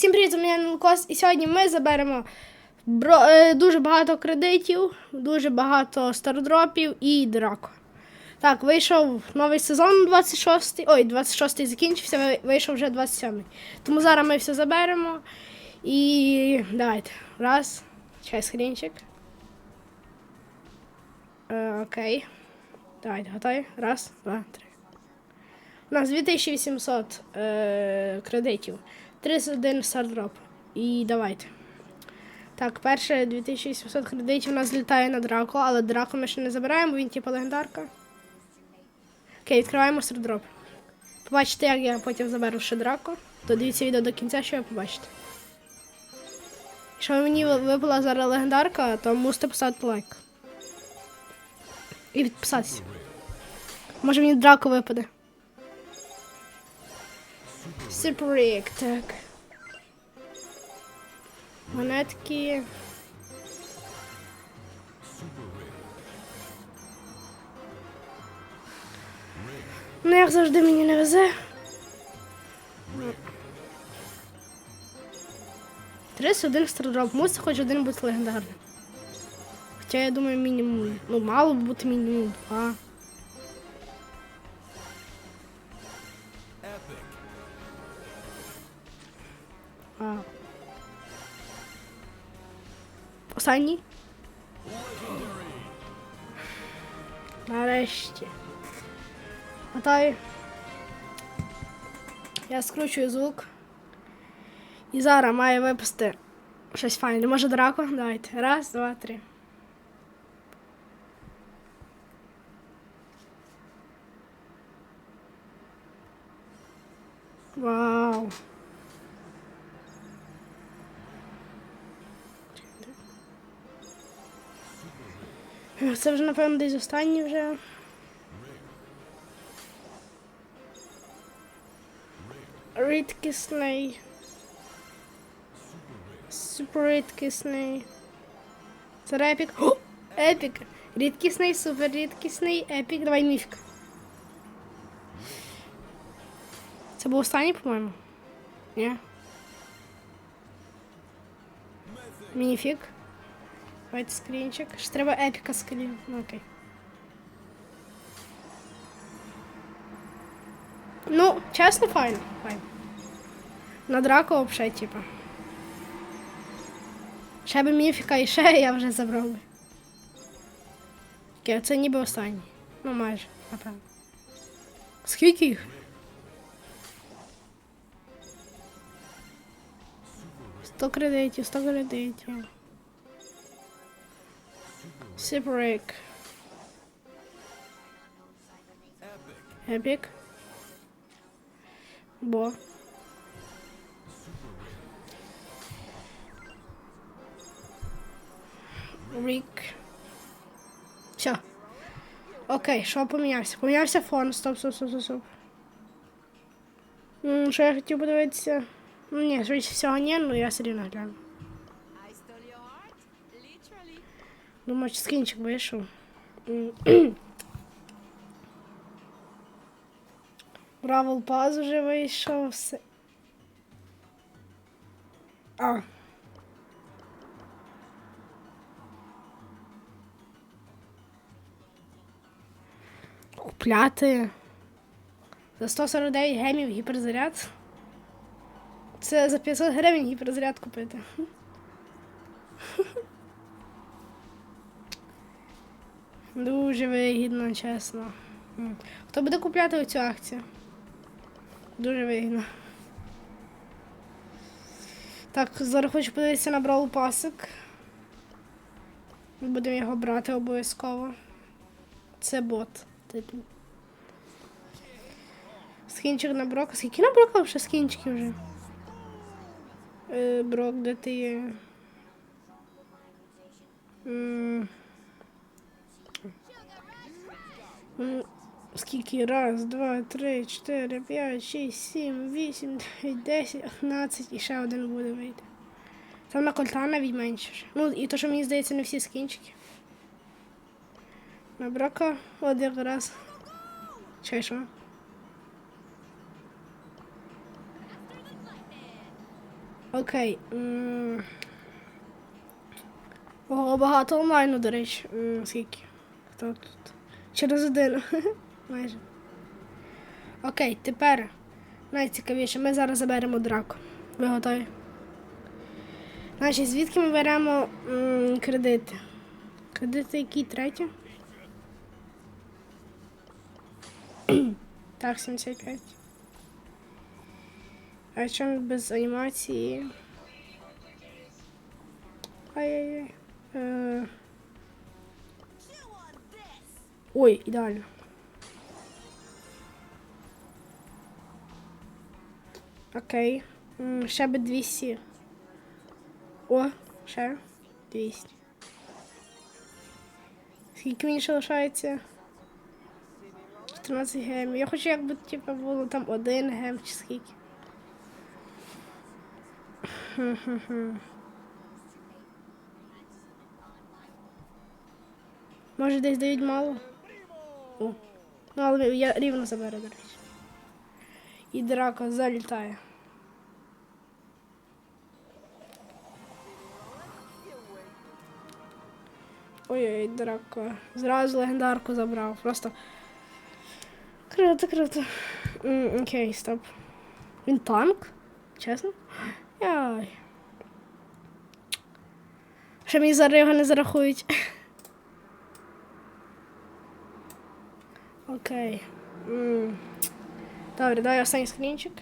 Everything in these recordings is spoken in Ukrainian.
Всім привіт, у мене Лукос, і сьогодні ми заберемо е, дуже багато кредитів, дуже багато стардропів і драко. Так, вийшов новий сезон 26-й. ой, 26-й закінчився, вийшов вже 27-й. Тому зараз ми все заберемо. І давайте. Раз. Чай скрінчик. Е, окей. Давайте, готові? Раз, два, три. У нас 2800 е, кредитів. 31 стардроп. І давайте. Так, перше 2800 кредитів у нас злітає на Драко, але Драко ми ще не забираємо, він типу легендарка. Окей, відкриваємо стардроп. Побачите, як я потім заберу ще Драко. То дивіться відео до кінця, що ви побачите. Якщо мені випала зараз легендарка, то мусите поставити лайк. І підписатися. Може мені Драко випаде. Сюрприк, так. Монетки. Ну, як завжди мені не везе. 31 стардроп. Мусить хоч один бути легендарним. Хоча я думаю, мінімум. Ну, мало б бути мінімум два. Останній. Нарешті. Готові. Я скручую звук. І зараз має випасти щось файне. Може драко? Давайте. Раз, два, три. Вау. Це вже, напевно, десь останній вже. Рідкісний. Супер рідкісний. Це епік. О! Епік. Рідкісний, супер рідкісний, епік. Давай міфік. Це був останній, по-моєму? Ні. Міфік. Давайте скрінчик. Ще треба епіка скрін. Ну окей. Ну, чесно, файн. Файн. На драку взагалі, типа. Ще би міфіка і ще я вже забрав би. Окей, це ніби останній. Ну майже, напевно. Скільки їх? Сто кредитів, сто кредитів. Сіприк. Епік. Бо. Рік. Все. Окей, що помінявся? Помінявся фон. Стоп, стоп, стоп, стоп, стоп. Що я хотів подивитися? Ну ні, швидше всього ні, ну я все рівно гляну. Думаю, чи скінчик вийшов. Бравл Паз вже вийшов. Все. А. Купляти. За 149 гемів гіперзаряд. Це за 500 гривень гіперзаряд купити. Дуже вигідно, чесно. Хто буде купляти оцю акцію? Дуже вигідно. Так, зараз хочу подивитися на Brawl Пасик. Будемо його брати обов'язково. Це бот. Типу. Скінчик на Брока. Скільки на Брока вже скінчиків вже? Е, Брок, де ти є? М. М, Скільки? Раз, два, три, чотири, п'ять, шість, сім, вісім, дев'ять, десять, одинадцять і ще один буде вийти. Там на кольта навіть менше. Ну і то, що мені здається, не всі скінчики. На брока один раз. Чи що? Окей. Ого, багато онлайну, до речі. Скільки? Хто тут? Через один. Майже. Окей, тепер найцікавіше. Ми зараз заберемо драку. Ви готові? Значить, звідки ми беремо кредити? Кредити які треті? так, 75. А чому без анімації? Ай-яй-яй. Ой, ідеально. Окей. Ще би 200. О, ще 200. Скільки мені ще лишається? 14 гемів. Я хочу, якби типу, було там один гем чи скільки. Може десь дають мало? О. Ну, але я рівно заберу, до. І драка залітає. Ой-ой, драка. Зразу легендарку забрав. Просто. Круто, круто. Окей, стоп. Він танк? Чесно? Яй. Ще мені зараз його не зарахують. Окей. М. Добре, давай останній скрінчик.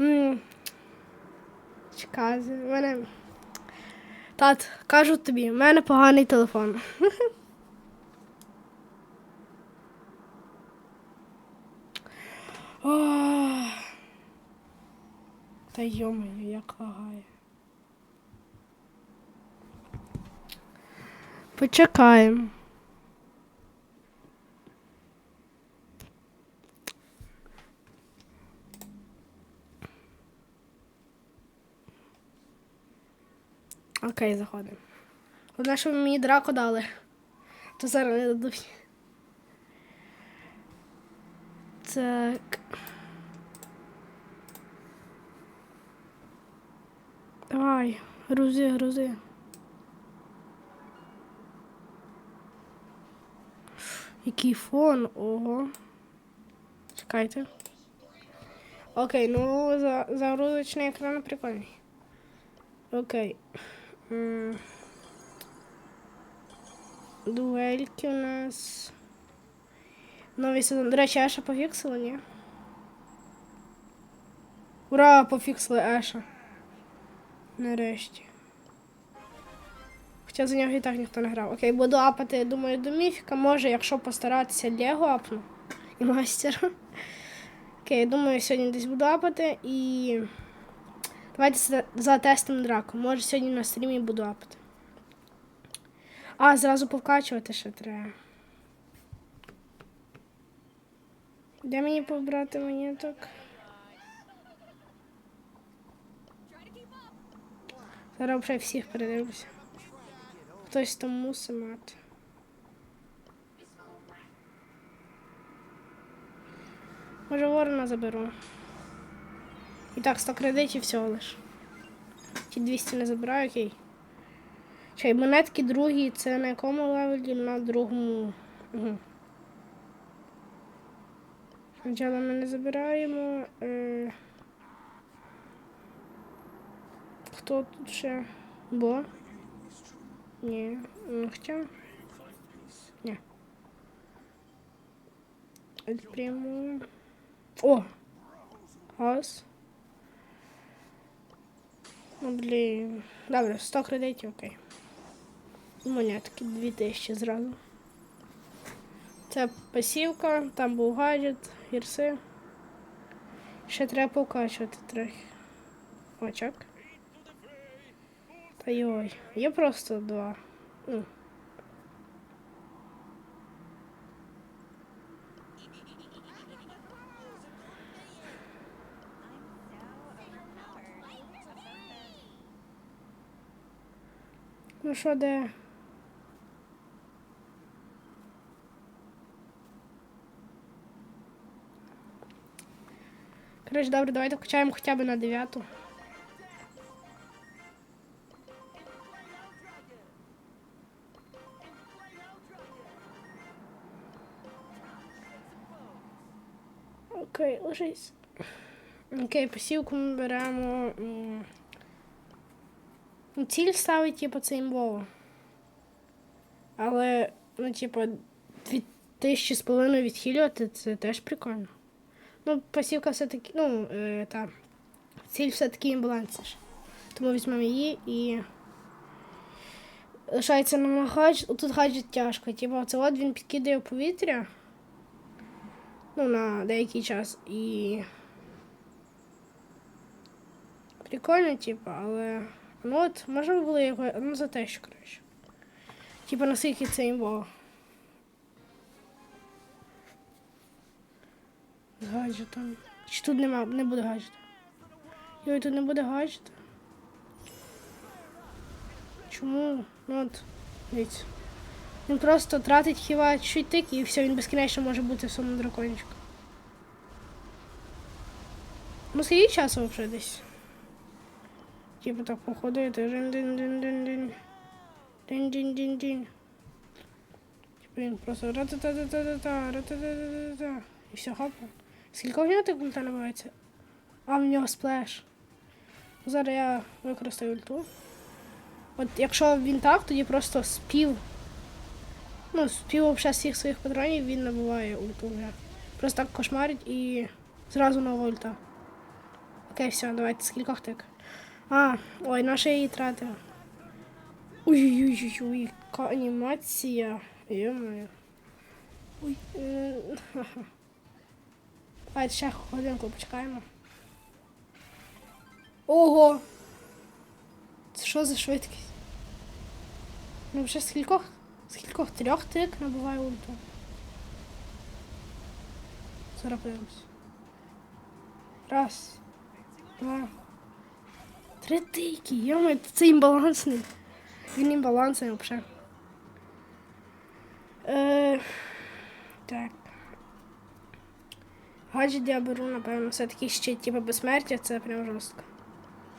М. Чекай, в мене. Тат, кажу тобі, в мене поганий телефон. Ох. Та йомаю, як лагає. Почекаємо. Окей, заходимо. Головне, щоб мені драку дали. То зараз не дадуть. Так. Давай, грузи, грузи. Який фон, ого. Чекайте. Окей, ну за, загрузочний екран прикольний. Окей. М. Дуельки у нас. Новий сезон. До речі, Еша пофіксили, ні? Ура, пофіксили Еша. Нарешті. Хоча за нього і так ніхто не грав. Окей, буду апати, я думаю, до міфіка. Може, якщо постаратися Лего апну і мастера. Окей, я думаю, сьогодні десь буду апати і. Давайте за- затестимо драку. Може сьогодні на стрімі буду апати. А, зразу повкачувати ще треба. Де мені побрати монеток? Зараз вже всіх передивлюся. Хтось там мусить мати. Може ворона заберу. І так, 100 кредитів всього лиш. Ті 200 не забираю, окей. Чай, монетки другі, це на якому левелі? На другому. Угу. Спочатку ми не забираємо. Е... Хто тут ще? Бо? Ні. М, Хоча. Ні. Прямо. О! Газ. Ну, блін. Добре, 100 кредитів, окей. Монетки 2000 зразу. Це пасівка, там був гаджет, гірси. Ще треба покачувати трохи. Очок. Та йой, є просто два. Ну. Що, де? Коротше, добре, давайте качаємо хоча б на дев'яту. Окей, ложись. Окей, посівку ми беремо. Ну, Ціль ставить, типу, це імбово. Але, ну, типу, дві тисячі з половиною відхилювати, це теж прикольно. Ну, посівка все-таки, ну, е, та, ціль все-таки імбаланс. Тому візьмемо її і. Лишається нам гаджет. Тут гаджет тяжко. Типу, це от він підкидає в повітря. Ну, на деякий час. І. Прикольно, типу, але. Ну от, можна було його. Ну, за те, що краще. Типу, наскільки це імбово. З гаджетом. Чи тут нема, не буде гаджета? Йой, тут не буде гаджета. Чому? Ну от, дивіться. Він просто тратить хіба чуть тик і все, він безкінечно може бути в своєму дракончику. Ну скільки часу вже десь? Типу так походити. Дин-дин-дин-дин-дин. Дин-дин-дин-дин. Він просто ра-та-та-та-та-та, ра-та-та-та-та-та. І все, хопа. Скільки в нього так ульта набивається? А, в нього сплеш. Зараз я використаю ульту. От якщо він так, тоді просто спів. Ну, спів взагалі всіх своїх патронів він набиває ульту вже. Просто так кошмарить і зразу нова ульта. Окей, все, давайте скількох так. А, ой, наша її тратила. Ой-ой-ой, яка анімація. Йо-моє. Ой. е, ха-ха. Давайте ще годинку почекаємо. Ого! Це що за швидкість? Ну вже скількох? Скількох трьох тик набиває ульту. Зараз подивимось. Раз. Два. Три тики. Йома, це імбалансний. Він імбалансний взагалі. Е, так. Гаджет я беру, напевно, все-таки ще типу безсмертя, це прям жорстко.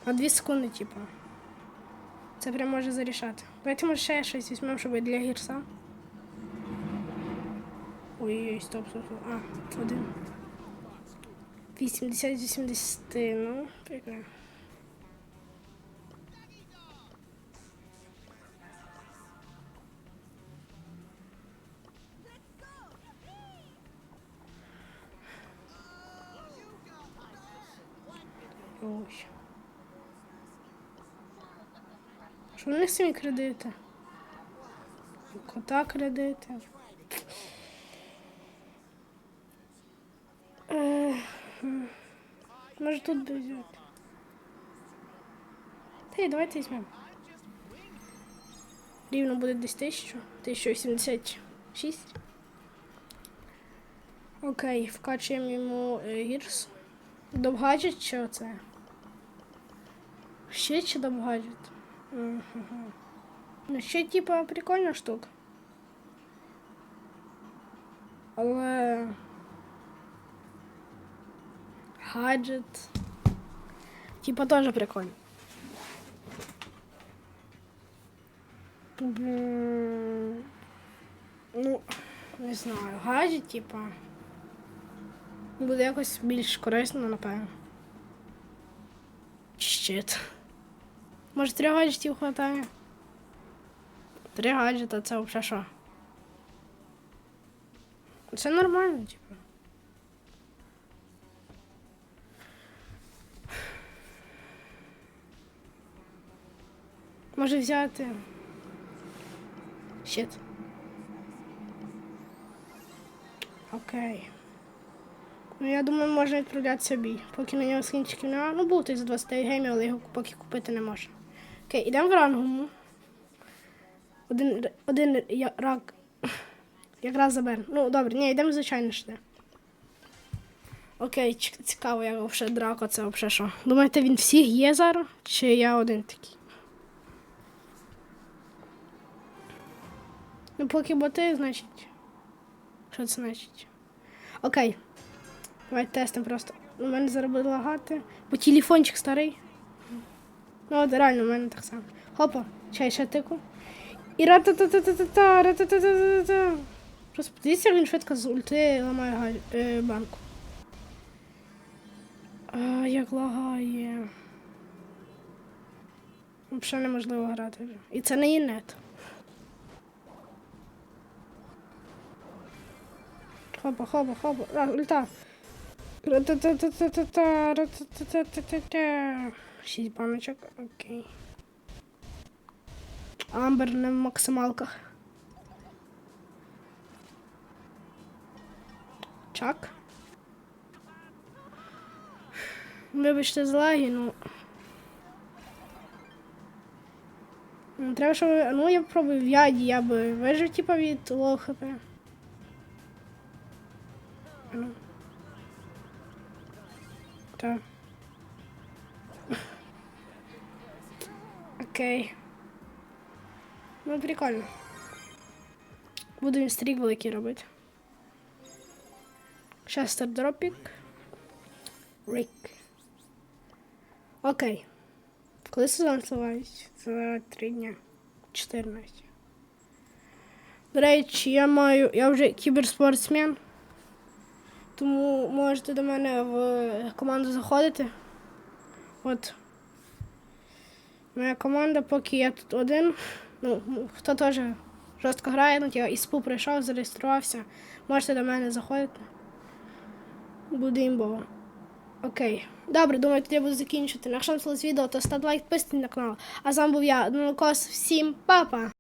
На 2 секунди, типу. Це прям може зарішати. Давайте може ще щось візьмемо, щоб для гірса. Ой-ой, стоп, стоп, стоп. А, один. 80-80, ну, прикольно. Що в них самі кредити? Кота кредити. Може тут взяти. Та й давайте візьмемо. Рівно буде десь 1000. 1086. Окей, вкачуємо йому е, гірс. Довгаджет чи оце? Ще чи довгаджет? Мгм. Ну, ще, типа, прикольна штука. Але. Гаджет. Типа теж прикольно. Ну, не знаю. Гаджет, типа. Буде якось більш корисно, напевно. Щит. Може, три гаджетів хватає? Три гаджета це взагалі що? Це нормально, типу. Може взяти. Щит. Окей. Ну, я думаю, можна відправлятися в бій. Поки на нього скінчиків немає. Ну, був той за 20 геймів, але його поки купити не можна. Окей, ідемо в рангому. Один, один я- рак. Якраз заберемо. Ну, добре, ні, йдемо звичайно сюди. Окей, цікаво, як взагалі драко це взагалі що. Думаєте, він всіх є зараз? Чи я один такий? Ну, поки боти, значить. Що це значить? Окей. Давай тестимо просто. У мене буде лагати. Бо телефончик старий. Ну, от реально, у мене так само. Хопа, чай, ще тику. І ра-та-та-та-та-та, ра-та-та-та-та-та. Просто подивіться, він швидко з ульти ламає е, банку. А, як лагає. Взагалі неможливо грати. І це не є нет. Хопа, хопа, хопа. Раз, ульта. Ра-та-та-та-та-та-та, ра-та-та-та-та-та. Шість баночок, окей. Амбер не в максималках. Чак. Вибачте за лаги, ну. Ну, Треба, щоб... Ну, я попробую в яді, я би вижив, типа, від лоу. Ну. Так. Окей. Ну, прикольно. Буду він великий робити. Щас стардропік. Рік. Окей. Коли сезон тривають? За три дня. 14. До речі, я маю. Я вже кіберспортсмен. Тому можете до мене в команду заходити. От. Моя команда, поки я тут один. Ну, хто теж жорстко грає, ну я із СПУ прийшов, зареєструвався. Можете до мене заходити. Буде імбово. Окей. Добре, думаю, тоді я буду закінчити. Якщо вам сподобалось відео, то ставте лайк, підписуйтесь на канал. А з вами був я, Донокос. Всім па-па!